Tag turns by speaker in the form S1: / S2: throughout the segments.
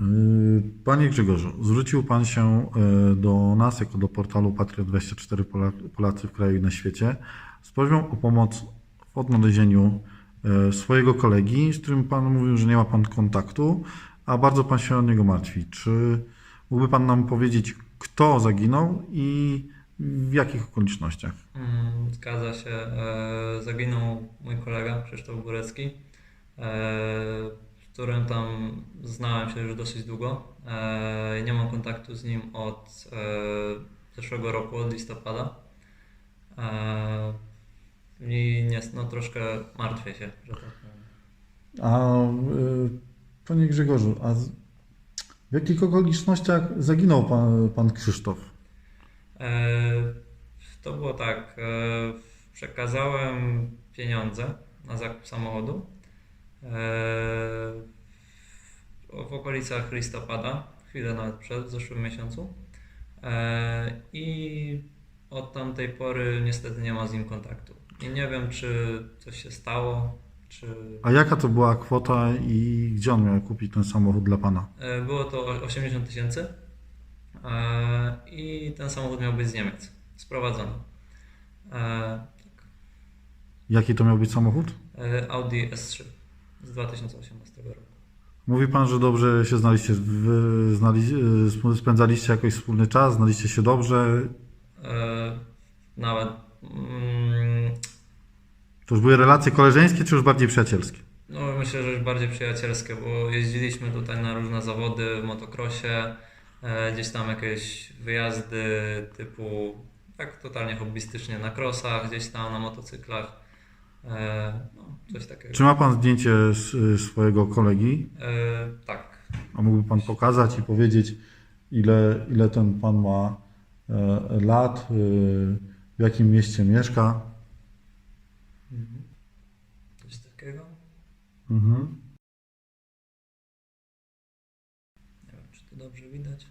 S1: Yy, Panie Grzegorzu, zwrócił Pan się yy, do nas, jako do portalu Patriot24 Pola- Polacy w kraju i na świecie, z prośbą o pomoc w odnalezieniu yy, swojego kolegi, z którym Pan mówił, że nie ma Pan kontaktu, a bardzo Pan się o niego martwi. Czy mógłby Pan nam powiedzieć, kto zaginął i w jakich okolicznościach?
S2: Mm, Zgadza się. E, Zaginął mój kolega Krzysztof Górecki, e, którym tam znałem się już dosyć długo. E, Nie mam kontaktu z nim od e, zeszłego roku, od listopada. E, I no, troszkę martwię się, że tak powiem.
S1: A Panie Grzegorzu, a w jakich okolicznościach zaginął Pan, pan Krzysztof?
S2: To było tak. Przekazałem pieniądze na zakup samochodu w okolicach listopada, chwilę nawet przed, w zeszłym miesiącu. E, I od tamtej pory niestety nie ma z nim kontaktu. I nie wiem, czy coś się stało, czy.
S1: A jaka to była kwota i gdzie on miał kupić ten samochód dla Pana?
S2: E, Było to 80 tysięcy e, i ten samochód miał być z Niemiec, sprowadzony. E,
S1: Jaki to miał być samochód?
S2: e, Audi S3 z 2018 roku.
S1: Mówi Pan, że dobrze się znaliście, znali, y, spędzaliście jakoś wspólny czas, znaliście się dobrze.
S2: E, Nawet mm,
S1: To już były relacje koleżeńskie, czy już bardziej przyjacielskie?
S2: no myślę, że już bardziej przyjacielskie, bo jeździliśmy tutaj na różne zawody w motocrossie, e, gdzieś tam jakieś wyjazdy typu tak totalnie hobbystycznie na crossach, gdzieś tam na motocyklach. E, No, coś takiego.
S1: Czy ma Pan zdjęcie z, y, swojego kolegi?
S2: E, tak.
S1: A mógłby Pan pokazać i powiedzieć, ile, ile ten Pan ma e, lat, y, w jakim mieście mieszka?
S2: Coś takiego.
S1: Mhm.
S2: Nie wiem, czy to dobrze widać.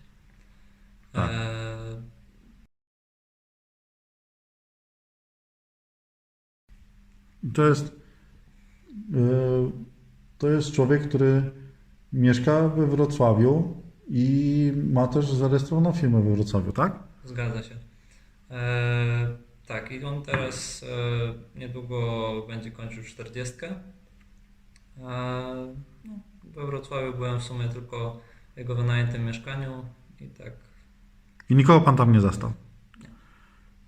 S1: Tak.
S2: E,
S1: To jest, y, to jest człowiek, który mieszka we Wrocławiu i ma też zarejestrowaną firmę we Wrocławiu, tak?
S2: zgadza się. E, tak, i on teraz e, niedługo będzie kończył 40. E, no, we Wrocławiu byłem w sumie tylko w jego wynajętym mieszkaniu i tak.
S1: I nikogo pan tam nie zastał.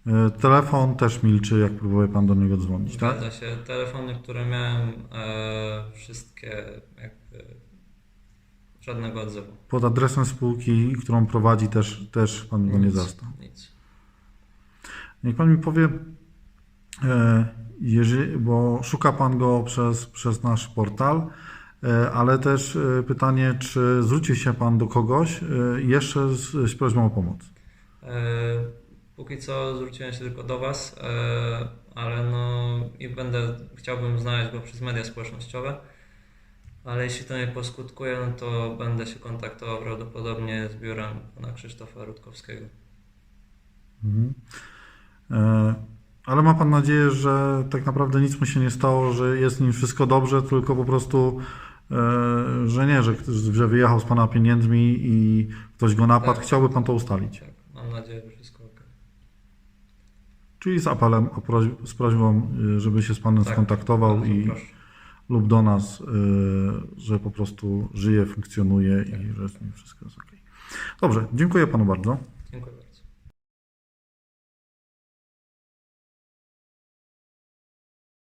S1: Y, Telefon też milczy, jak próbuje pan do niego dzwonić, tak?
S2: Zgadza się. Telefony, które miałem, e, wszystkie jakby żadnego odzewu.
S1: Pod adresem spółki, którą prowadzi, też, też pan go nie zastał.
S2: Nic.
S1: Niech pan mi powie, e, jeżeli, bo szuka pan go przez, przez nasz portal, e, ale też e, pytanie, czy zwrócił się pan do kogoś e, jeszcze z, z prośbą o pomoc?
S2: E, Póki co zwróciłem się tylko do Was, e, ale no i będę, chciałbym znaleźć go przez media społecznościowe, ale jeśli to nie poskutkuje, no to będę się kontaktował prawdopodobnie z biurem pana Krzysztofa Rutkowskiego.
S1: Mhm. E, Ale ma pan nadzieję, że tak naprawdę nic mu się nie stało, że jest nim wszystko dobrze, tylko po prostu, e, że nie, że, ktoś- że wyjechał z pana pieniędzmi i ktoś go napadł.
S2: Tak.
S1: Chciałby pan to ustalić.
S2: Tak, mam nadzieję, że wszystko.
S1: Czyli z apelem, o z prośbą, y, żeby się z panem
S2: Tak,
S1: skontaktował
S2: bardzo
S1: i,
S2: proszę.
S1: lub do nas, y, że po prostu żyje, funkcjonuje i że z nim wszystko jest ok. Dobrze, dziękuję panu bardzo.